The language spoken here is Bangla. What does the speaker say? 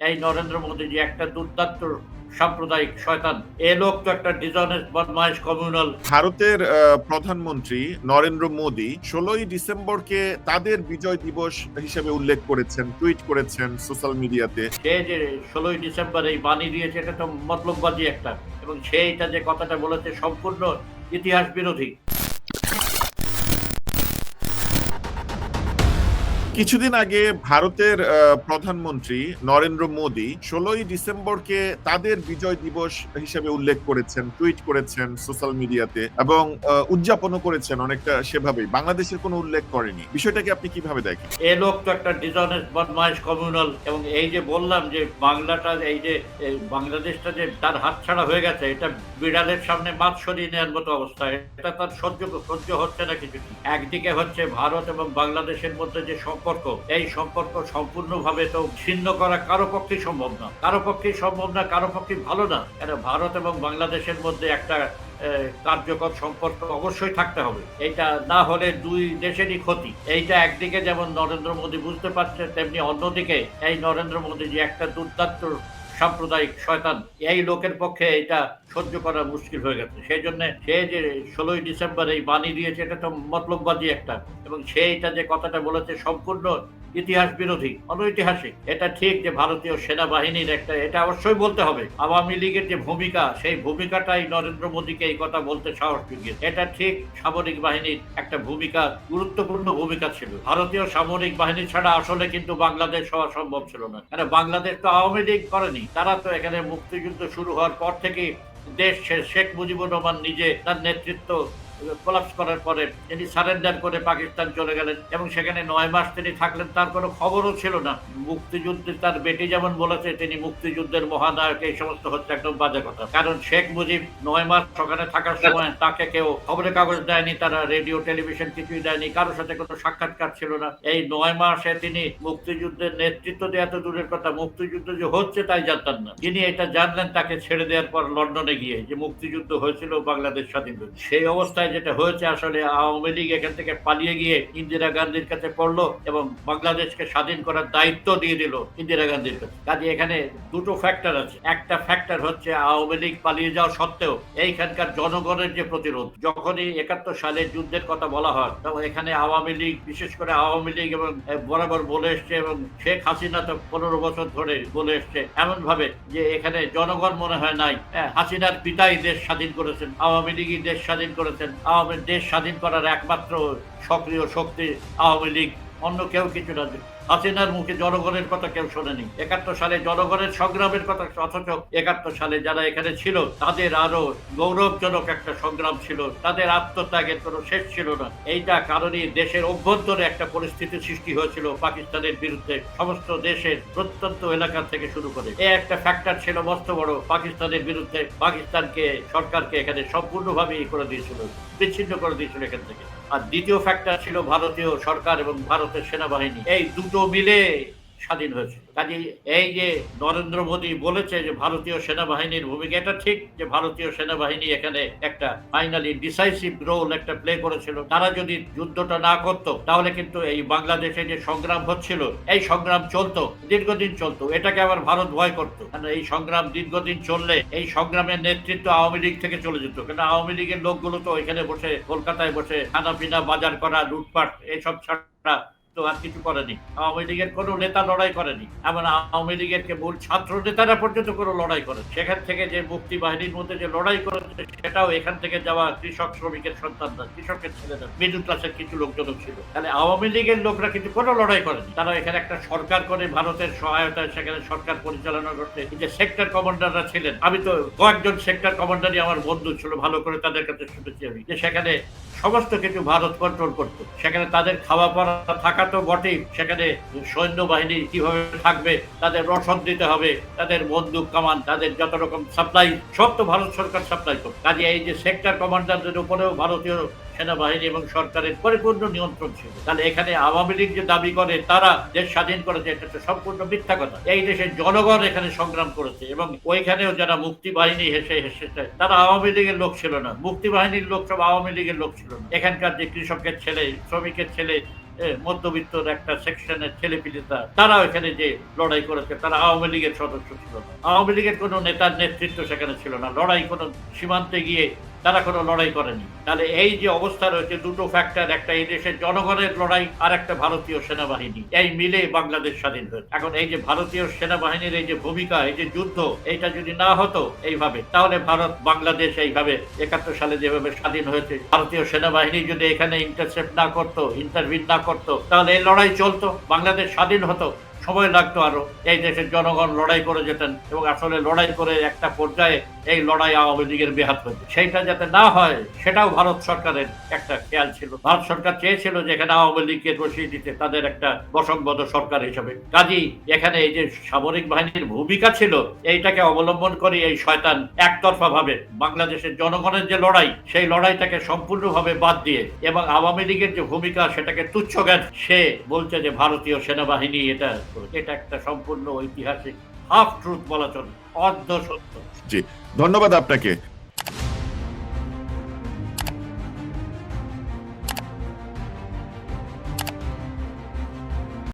এই নরেন্দ্র মোদী যে একটা দুর্দান্ত সাম্প্রদায়িক শয়তান। এ লোক তো একটা ডিজনেস বদমাইশ কমিউনাল ভারতের প্রধানমন্ত্রী নরেন্দ্র মোদী ষোলোই ডিসেম্বরকে তাদের বিজয় দিবস হিসেবে উল্লেখ করেছেন টুইট করেছেন সোশ্যাল মিডিয়াতে। সে যে ষোলোই ডিসেম্বর এই বাণী দিয়েছে এটা তো মতলববাজি একটা। এবং সেইটা যে কথাটা বলেছে সম্পূর্ণ ইতিহাস বিরোধী কিছুদিন আগে ভারতের প্রধানমন্ত্রী নরেন্দ্র মোদী ষোলোই ডিসেম্বরকে তাদের বিজয় দিবস হিসেবে উল্লেখ করেছেন, টুইট করেছেন সোশ্যাল মিডিয়াতে এবং উদযাপনও করেছেন অনেকটা সেভাবেই। বাংলাদেশের কোনো উল্লেখ করেনি। বিষয়টাকে আপনি কীভাবে দেখেন? এ লোক তো একটা বদমাইশ কমিউনাল এবং এই যে বললাম যে বাংলাটা, এই যে বাংলাদেশটা যে তার হাতছাড়া হয়ে গেছে, এটা বিড়ালের সামনে মাছ সরিয়ে নেওয়ার মতো অবস্থা। এটা তার সহ্য সহ্য হচ্ছে না কিছু একদিকে হচ্ছে ভারত এবং বাংলাদেশের মধ্যে যে সম্পর্ক এই সম্পর্ক সম্পূর্ণভাবে তো ছিন্ন করা কারও পক্ষে সম্ভব না। কারও পক্ষে সম্ভব না, কারও পক্ষে ভালো না। কেন ভারত এবং বাংলাদেশের মধ্যে একটা কার্যকর সম্পর্ক অবশ্যই থাকতে হবে। এটা না হলে দুই দেশেরই ক্ষতি। এইটা একদিকে যেমন নরেন্দ্র মোদী বুঝতে পারছে, তেমনি অন্যদিকে এই নরেন্দ্র মোদী যে একটা দুর্দান্ত সাম্প্রদায়িক শয়তান, এই লোকের পক্ষে এটা সহ্য করা মুশকিল হয়ে গেছে। সেই জন্য সে যে ষোলোই ডিসেম্বর এই বাণী দিয়েছে, এটা তো মতলববাজি একটা। এবং সে এটা যে কথাটা বলেছে সম্পূর্ণ ইতিহাস বিরোধী, অনৈতিহাসিক। এটা ঠিক যে ভারতীয় সেনাবাহিনীর একটা, এটা অবশ্যই বলতে হবে। আওয়ামী লীগের যে ভূমিকা, সেই ভূমিকাটাই নরেন্দ্র মোদীকে এই কথা বলতে সাহস জুগিয়েছে এটা ঠিক সামরিক বাহিনীর একটা ভূমিকা, গুরুত্বপূর্ণ ভূমিকা ছিল। ভারতীয় সামরিক বাহিনী ছাড়া আসলে কিন্তু বাংলাদেশ হওয়া সম্ভব ছিল না। কারণ বাংলাদেশ তো আওয়ামী লীগ করেনি। তারা তো এখানে মুক্তিযুদ্ধ শুরু হওয়ার পর থেকে দেশ শেখ মুজিবুর রহমান নিজে তার নেতৃত্ব কোলাপস করার পরে তিনি সারেন্ডার করে পাকিস্তান চলে গেলেন এবং সেখানে নয় মাস তিনি থাকলেন, তার কোনো খবরও ছিল না। মুক্তিযুদ্ধে তার বেটি যেমন বলেছে, তিনি মুক্তিযুদ্ধের মহানায়ক, এই সমস্ত হচ্ছে একদম বাজে কথা। কারণ শেখ মুজিব নয় মাস ওখানে থাকার সময় তাকে কেউ খবরের কাগজ দেয়নি, তারা রেডিও টেলিভিশন কিছুই দেয়নি, কারোর সাথে কোনো সাক্ষাৎকার ছিল না। এই নয় মাসে তিনি মুক্তিযুদ্ধের নেতৃত্ব দেওয়া তো দূরের কথা, মুক্তিযুদ্ধ যে হচ্ছে তাই জানতেন না। তিনি এটা জানলেন, তাকে ছেড়ে দেওয়ার পর লন্ডনে গিয়ে যে মুক্তিযুদ্ধ হয়েছিল বাংলাদেশ স্বাধীন সেই অবস্থায় যেটা হয়েছে আসলে আওয়ামী লীগ এখান থেকে পালিয়ে গিয়ে ইন্দিরা গান্ধীর কাছে পড়ল এবং বাংলাদেশকে স্বাধীন করার দায়িত্ব দিয়ে দিল ইন্দিরা গান্ধীর কাছে। কাজে এখানে দুটো ফ্যাক্টর আছে। একটা ফ্যাক্টর হচ্ছে আওয়ামী লীগ পালিয়ে যাওয়া সত্ত্বেও এইখানকার জনগণের যে প্রতিরোধ, যখনই একাত্তর সালে যুদ্ধের কথা বলা হয়, তখন এখানে আওয়ামী লীগ, বিশেষ করে আওয়ামী লীগ এবং বরাবর বলে এসছে এবং শেখ হাসিনা তো পনেরো বছর ধরে বলে এসছে এমন ভাবে যে এখানে জনগণ মনে হয় নাই। হাসিনার পিতাই দেশ স্বাধীন করেছেন, আওয়ামী লীগই দেশ স্বাধীন করেছেন। আওয়ামী দেশ স্বাধীন করার একমাত্র সক্রিয় শক্তি আওয়ামী লীগ। অন্য কেউ কিছু না হাসিনার মুখে জনগণের কথা কেউ শোনেনি। একাত্তর সালে জনগণের সংগ্রামের কথা অথচ একাত্তর সালে যারা এখানে ছিল, তাদের আরও গৌরবজনক একটা সংগ্রাম ছিল। তাদের আত্মত্যাগের কোনো শেষ ছিল না। এইটা কারণে দেশের অভ্যন্তরে একটা পরিস্থিতি সৃষ্টি হয়েছিল পাকিস্তানের বিরুদ্ধে। সমস্ত দেশের প্রত্যন্ত এলাকা থেকে শুরু করে। এই একটা ফ্যাক্টর ছিল মস্ত বড়। পাকিস্তানের বিরুদ্ধে পাকিস্তানকে, সরকারকে এখানে সম্পূর্ণভাবে করে দিয়েছিল। বিচ্ছিন্ন করে দিয়েছিল এখান থেকে। আর দ্বিতীয় ফ্যাক্টর ছিল ভারতীয় সরকার এবং ভারতের সেনাবাহিনী। এই দুটো মিলে স্বাধীন হয়েছে। কাজে এই যে নরেন্দ্র মোদী বলেছে যে ভারতীয় সেনাবাহিনীর ভূমিকা, এটা ঠিক যে ভারতীয় সেনাবাহিনী এখানে একটা ফাইনালি ডিসাইসিভ রোল একটা প্লে করেছিল। তারা যদি যুদ্ধটা না করতো, তাহলে কিন্তু এই বাংলাদেশে যে সংগ্রাম হচ্ছিল, এই সংগ্রাম চলতো, দীর্ঘদিন চলতো। এটাকে আবার ভারত ভয় করতো। কারণ এই সংগ্রাম দীর্ঘদিন চললে এই সংগ্রামের নেতৃত্ব আওয়ামী লীগ থেকে চলে যেত। কেন আওয়ামী লীগের লোকগুলো তো এখানে বসে কলকাতায় বসে খানা পিনা বাজার করা, লুটপাট এইসব ছাড়া তো আর কিছু করেনি। আওয়ামী লীগের কোনো নেতা লড়াই করেনি। এমন আওয়ামী লীগের কেবল ছাত্র নেতারা পর্যন্ত কোনো লড়াই করে সেখান থেকে যে মুক্তি বাহিনীর মধ্যে যে লড়াই করেছে, সেটাও এখান থেকে যাওয়া কৃষক শ্রমিকের সন্তানরা, কৃষকের ছেলেরা মিডল ক্লাসের কিছু লোকজন ছিল। তাহলে আওয়ামী লীগের লোকরা কিন্তু কোনো লড়াই করেনি। তারা এখানে একটা সরকার করে ভারতের সহায়তায় সেখানে সরকার পরিচালনা করতে যে সেক্টর কমান্ডাররা ছিলেন, আমি তো কয়েকজন সেক্টর কমান্ডারই আমার বন্ধু ছিল, ভালো করে তাদের কাছে শুনেছি আমি, যে সেখানে সমস্ত কিছু ভারত কন্ট্রোল করতো। সেখানে তাদের খাওয়া পড়া থাকা তো বটেই। সেখানে সৈন্যবাহিনী কীভাবে থাকবে, তাদের রসদ দিতে হবে, তাদের বন্দুক কামান, তাদের যত রকম সাপ্লাই সব তো ভারত সরকার সাপ্লাই করত। কাজে এই যে সেক্টর কমান্ডারদের উপরেও ভারতীয় সেনাবাহিনী এবং সরকারের পরিপূর্ণ নিয়ন্ত্রণ ছিল। তাহলে এখানে আওয়ামী লীগ যে দাবি করে, তারা দেশ স্বাধীন করেছে, এটা তো সম্পূর্ণ মিথ্যা কথা। এই দেশের জনগণ এখানে সংগ্রাম করেছে এবং ওইখানেও যারা মুক্তি বাহিনী হেসে হেসেছে তারা আওয়ামী লীগের লোক ছিল না। মুক্তি বাহিনীর লোক সব আওয়ামী লীগের লোক ছিল না। এখানকার যে কৃষকের ছেলে, শ্রমিকের ছেলে মধ্যবিত্তর একটা সেকশনের ছেলেপিলেরা তারা এখানে যে লড়াই করেছে, তারা আওয়ামী লীগের সদস্য ছিল না। আওয়ামী লীগের কোনো নেতার নেতৃত্ব সেখানে ছিল না। লড়াই কোনো সীমান্তে গিয়ে তারা কোনো লড়াই করেনি। তাহলে এই যে অবস্থা রয়েছে, দুটো ফ্যাক্টর একটা এই দেশের জনগণের লড়াই আর একটা ভারতীয় সেনাবাহিনী। এই মিলে বাংলাদেশ স্বাধীন হয়েছে। এখন এই যে ভারতীয় সেনাবাহিনীর এই যে ভূমিকা, এই যে যুদ্ধ, এইটা যদি না হতো এইভাবে, তাহলে ভারত, বাংলাদেশ এইভাবে একাত্তর সালে যেভাবে স্বাধীন হয়েছে, ভারতীয় সেনাবাহিনী যদি এখানে ইন্টারসেপ্ট না করতো ইন্টারভিউ না করতো, তাহলে এই লড়াই চলতো, বাংলাদেশ স্বাধীন হতো। সময় লাগতো আরও। এই দেশের জনগণ লড়াই করে যেতেন এবং আসলে লড়াই করে একটা পর্যায়ে এই লড়াই আওয়ামী লীগের বেহাত হয়েছে। সেইটা যাতে না হয়, সেটাও ভারত সরকারের একটা খেয়াল ছিল। ভারত সরকার চেয়েছিল যে এখানে আওয়ামী লীগকে বসিয়ে দিতে, তাদের একটা বসংবদ্ধ সরকার হিসেবে। কাজী এখানে এই যে সামরিক বাহিনীর ভূমিকা ছিল, এইটাকে অবলম্বন করে এই শয়তান একতরফা ভাবে বাংলাদেশের জনগণের যে লড়াই, সেই লড়াইটাকে সম্পূর্ণভাবে বাদ দিয়ে এবং আওয়ামী লীগের যে ভূমিকা, সেটাকে তুচ্ছ জ্ঞান, সে বলছে যে ভারতীয় সেনাবাহিনী এটা। এটা একটা সম্পূর্ণ ঐতিহাসিক হাফ ট্রুথ বলা চলে অর্ধ সত্য। জি ধন্যবাদ আপনাকে।